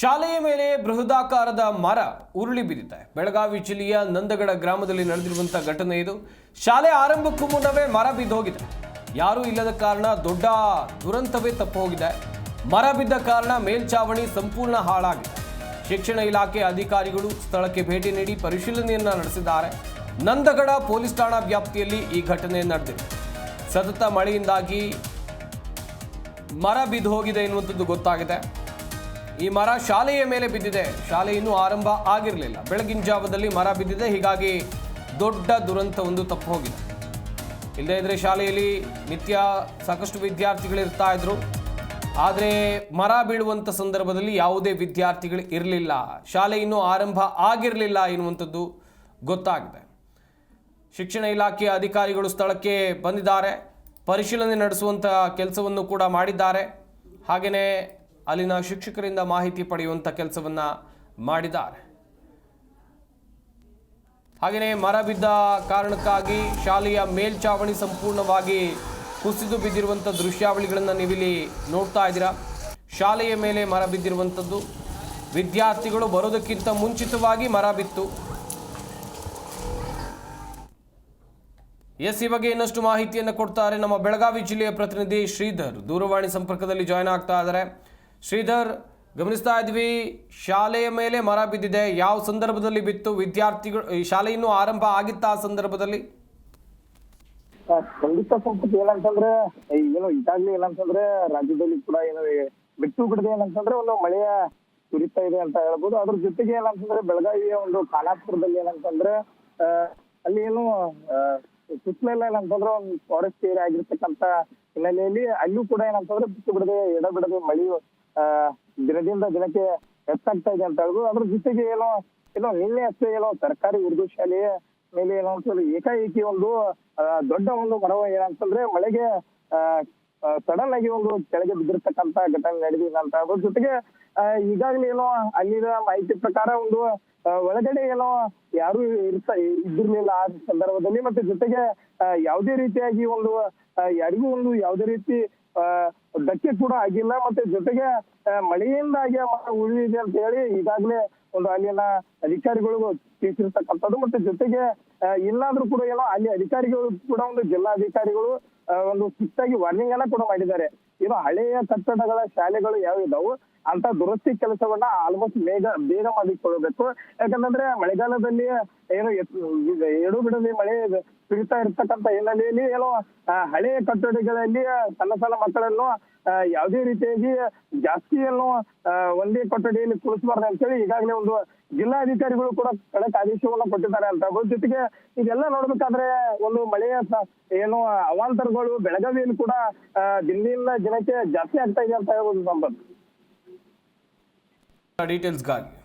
ಶಾಲೆಯ ಮೇಲೆ ಬೃಹದಾಕಾರದ ಮರ ಉರುಳಿ ಬಿದ್ದಿದೆ. ಬೆಳಗಾವಿ ಜಿಲ್ಲೆಯ ನಂದಗಡ ಗ್ರಾಮದಲ್ಲಿ ನಡೆದಿರುವಂತಹ ಘಟನೆ ಇದು. ಶಾಲೆ ಆರಂಭಕ್ಕೂ ಮುನ್ನವೇ ಮರ ಬಿದ್ದೋಗಿದೆ ಯಾರೂ ಇಲ್ಲದ ಕಾರಣ ದೊಡ್ಡ ದುರಂತವೇ ತಪ್ಪು ಹೋಗಿದೆ ಮರ ಬಿದ್ದ ಕಾರಣ ಮೇಲ್ಚಾವಣಿ ಸಂಪೂರ್ಣ ಹಾಳಾಗಿದೆ. ಶಿಕ್ಷಣ ಇಲಾಖೆ ಅಧಿಕಾರಿಗಳು ಸ್ಥಳಕ್ಕೆ ಭೇಟಿ ನೀಡಿ ಪರಿಶೀಲನೆಯನ್ನ ನಡೆಸಿದ್ದಾರೆ. ನಂದಗಡ ಪೊಲೀಸ್ ಠಾಣಾ ವ್ಯಾಪ್ತಿಯಲ್ಲಿ ಈ ಘಟನೆ ನಡೆದಿದೆ. ಸತತ ಮಳೆಯಿಂದಾಗಿ ಮರ ಬಿದ್ದು ಹೋಗಿದೆ ಎನ್ನುವಂಥದ್ದು ಗೊತ್ತಾಗಿದೆ. ಈ ಮರ ಶಾಲೆಯ ಮೇಲೆ ಬಿದ್ದಿದೆ. ಶಾಲೆ ಇನ್ನೂ ಆರಂಭ ಆಗಿರಲಿಲ್ಲ. ಬೆಳಗಿನ ಜಾವದಲ್ಲಿ ಮರ ಬಿದ್ದಿದೆ. ಹೀಗಾಗಿ ದೊಡ್ಡ ದುರಂತ ಒಂದು ತಪ್ಪು ಹೋಗಿದೆ. ಇಲ್ಲದೇ ಇದ್ರೆ ಶಾಲೆಯಲ್ಲಿ ನಿತ್ಯ ಸಾಕಷ್ಟು ವಿದ್ಯಾರ್ಥಿಗಳು ಇರ್ತಾ ಇದ್ರು. ಆದರೆ ಮರ ಬೀಳುವಂಥ ಸಂದರ್ಭದಲ್ಲಿ ಯಾವುದೇ ವಿದ್ಯಾರ್ಥಿಗಳು ಇರಲಿಲ್ಲ. ಶಾಲೆ ಇನ್ನೂ ಆರಂಭ ಆಗಿರಲಿಲ್ಲ ಎನ್ನುವಂಥದ್ದು ಗೊತ್ತಾಗಿದೆ. ಶಿಕ್ಷಣ ಇಲಾಖೆಯ ಅಧಿಕಾರಿಗಳು ಸ್ಥಳಕ್ಕೆ ಬಂದಿದ್ದಾರೆ. ಪರಿಶೀಲನೆ ನಡೆಸುವಂಥ ಕೆಲಸವನ್ನು ಕೂಡ ಮಾಡಿದ್ದಾರೆ. ಹಾಗೆಯೇ ಅಲ್ಲಿನ ಶಿಕ್ಷಕರಿಂದ ಮಾಹಿತಿ ಪಡೆಯುವಂಥ ಕೆಲಸವನ್ನು ಮಾಡಿದ್ದಾರೆ. ಹಾಗೆಯೇ ಮರ ಬಿದ್ದ ಕಾರಣಕ್ಕಾಗಿ ಶಾಲೆಯ ಮೇಲ್ಚಾವಣಿ ಸಂಪೂರ್ಣವಾಗಿ ಕುಸಿದು ಬಿದ್ದಿರುವಂಥ ದೃಶ್ಯಾವಳಿಗಳನ್ನು ನೀವಿಲ್ಲಿ ನೋಡ್ತಾ ಇದ್ದೀರಾ. ಶಾಲೆಯ ಮೇಲೆ ಮರ ಬಿದ್ದಿರುವಂಥದ್ದು ವಿದ್ಯಾರ್ಥಿಗಳು ಬರೋದಕ್ಕಿಂತ ಮುಂಚಿತವಾಗಿ ಮರ ಬಿತ್ತು. ಎಸ್ ಈ ಬಗ್ಗೆ ಇನ್ನಷ್ಟು ಮಾಹಿತಿಯನ್ನು ಕೊಡ್ತಾರೆ ನಮ್ಮ ಬೆಳಗಾವಿ ಜಿಲ್ಲೆಯ ಪ್ರತಿನಿಧಿ ಶ್ರೀಧರ್. ದೂರವಾಣಿ ಸಂಪರ್ಕದಲ್ಲಿ ಜಾಯ್ನ್ ಆಗ್ತಾ ಇದ್ದಾರೆ. ಶ್ರೀಧರ್, ಗಮನಿಸ್ತಾ ಇದ್ವಿ, ಶಾಲೆಯ ಮೇಲೆ ಮರ ಬಿದ್ದಿದೆ. ಯಾವ ಸಂದರ್ಭದಲ್ಲಿ ಬಿತ್ತು? ವಿದ್ಯಾರ್ಥಿಗಳು, ಈ ಶಾಲೆ ಇನ್ನೂ ಆರಂಭ ಆಗಿತ್ತ ಆ ಸಂದರ್ಭದಲ್ಲಿ? ಖಂಡಿತ ಸಂಪತ್ತು ಏನಂತಂದ್ರೆ ಏನೋ ಈಗಾಗ್ಲೇ ಏನಂತಂದ್ರೆ ರಾಜ್ಯದಲ್ಲಿ ಕೂಡ ಏನು ಬಿಟ್ಟು ಬಿಡದೆ ಏನಂತಂದ್ರೆ ಒಂದು ಮಳೆಯ ಸುರಿತಾ ಇದೆ ಅಂತ ಹೇಳ್ಬೋದು. ಅದ್ರ ಜೊತೆಗೆ ಏನಂತಂದ್ರೆ ಬೆಳಗಾವಿಯ ಒಂದು ಕಾಲಾಪುರದಲ್ಲಿ ಏನಂತಂದ್ರೆ ಅಲ್ಲಿ ಏನು ಸುತ್ತಲೆಲ್ಲ ಏನಂತಂದ್ರೆ ಒಂದು ಫಾರೆಸ್ಟ್ ಏರಿಯಾ ಆಗಿರ್ತಕ್ಕಂತ ಹಿನ್ನೆಲೆಯಲ್ಲಿ ಅಲ್ಲೂ ಕೂಡ ಏನಂತಂದ್ರೆ ಬಿಟ್ಟು ಬಿಡದೆ, ಎಡ ಬಿಡದೆ ಮಳೆಯು ಆ ದಿನದಿಂದ ದಿನಕ್ಕೆ ಹೆಚ್ಚಾಗ್ತಾ ಇದೆ ಅಂತ ಹೇಳ್ಬೋದು. ಅದ್ರ ಜೊತೆಗೆ ಏನೋ ಏನೋ ನಿನ್ನೆ ಅಷ್ಟೇ ಏನೋ ಸರ್ಕಾರಿ ಉರ್ದು ಶಾಲೆಯ ಮೇಲೆ ಏನೋ ಅಂತಂದ್ರೆ ಏಕಾಏಕಿ ಒಂದು ದೊಡ್ಡ ಒಂದು ಮರವ ಏನಂತಂದ್ರೆ ಮಳೆಗೆ ಸಡನ್ ಆಗಿ ಒಂದು ಕೆಳಗೆ ಬಿದ್ದಿರ್ತಕ್ಕಂತ ಘಟನೆ ನಡೆದಿದೆ ಅಂತ ಅದ್ರ ಜೊತೆಗೆ ಈಗಾಗಲೇ ಏನೋ ಅಲ್ಲಿನ ಮಾಹಿತಿ ಪ್ರಕಾರ ಒಂದು ಒಳಗಡೆ ಏನೋ ಯಾರು ಇರ್ತಾ, ಇದ್ದಿರ್ಲಿಲ್ಲ ಆ ಸಂದರ್ಭದಲ್ಲಿ. ಮತ್ತೆ ಜೊತೆಗೆ ಯಾವುದೇ ರೀತಿಯಾಗಿ ಒಂದು ಯಾರಿಗೂ ಒಂದು ಯಾವುದೇ ರೀತಿ ಧಕ್ಕೆ ಕೂಡ ಆಗಿಲ್ಲ ಮತ್ತೆ ಜೊತೆಗೆ ಮಳೆಯಿಂದಾಗಿ ಉಳಿದಿದೆ ಅಂತ ಹೇಳಿ ಈಗಾಗಲೇ ಒಂದು ಅಲ್ಲಿನ ಅಧಿಕಾರಿಗಳಿಗೂ ತಿಳಿಸಿರ್ತಕ್ಕಂಥದ್ದು ಮತ್ತೆ ಜೊತೆಗೆ ಇಲ್ಲಾದ್ರೂ ಕೂಡ ಏನೋ ಅಲ್ಲಿ ಅಧಿಕಾರಿಗಳು ಕೂಡ ಒಂದು ಜಿಲ್ಲಾಧಿಕಾರಿಗಳು ಒಂದು ಸುತ್ತಾಗಿ ವಾರ್ನಿಂಗ್ ಅನ್ನ ಕೂಡ ಮಾಡಿದ್ದಾರೆ. ಇನ್ನು ಹಳೆಯ ಕಟ್ಟಡಗಳ ಶಾಲೆಗಳು ಯಾವ ಇದಾವು ಅಂತ ದುರಸ್ತಿ ಕೆಲಸವನ್ನ ಆಲ್ಮೋಸ್ಟ್ ಬೇಗ ಬೇಗ ಮಾಡಿಕೊಳ್ಳಬೇಕು. ಯಾಕಂತಂದ್ರೆ ಮಳೆಗಾಲದಲ್ಲಿ ಏನು ಎರಡು ಬಿಡದೆ ಮಳೆ ಸಿಗ್ತಾ ಇರ್ತಕ್ಕಂಥ ಹಿನ್ನೆಲೆಯಲ್ಲಿ ಏನೋ ಹಳೆಯ ಕಟ್ಟಡಗಳಲ್ಲಿ ಸಣ್ಣ ಸಣ್ಣ ಮಕ್ಕಳನ್ನು ಯಾವುದೇ ರೀತಿಯಾಗಿ ಜಾಸ್ತಿ ಆ, ಒಂದೇ ಕೊಠಡಿಯಲ್ಲಿ ಕುಳಿಸಬಾರ್ದು ಅಂತೇಳಿ ಈಗಾಗಲೇ ಒಂದು ಜಿಲ್ಲಾಧಿಕಾರಿಗಳು ಕೂಡ ಕಡಕ್ ಆದೇಶವನ್ನು ಕೊಟ್ಟಿದ್ದಾರೆ ಅಂತ. ಜೊತೆಗೆ ಇದೆಲ್ಲ ನೋಡ್ಬೇಕಾದ್ರೆ ಒಂದು ಮಳೆಯ ಏನು ಅವಾಂತರಗಳು ಬೆಳಗಾವಿಯಲ್ಲಿ ಕೂಡ ದಿನದಿಂದ ದಿನಕ್ಕೆ ಜಾಸ್ತಿ ಆಗ್ತಾ ಇದೆ ಅಂತ ಹೇಳ್ಬೋದು ಸಂಪತ್ ಡೀಟೇಲ್ಸ್ಗಾಗಿ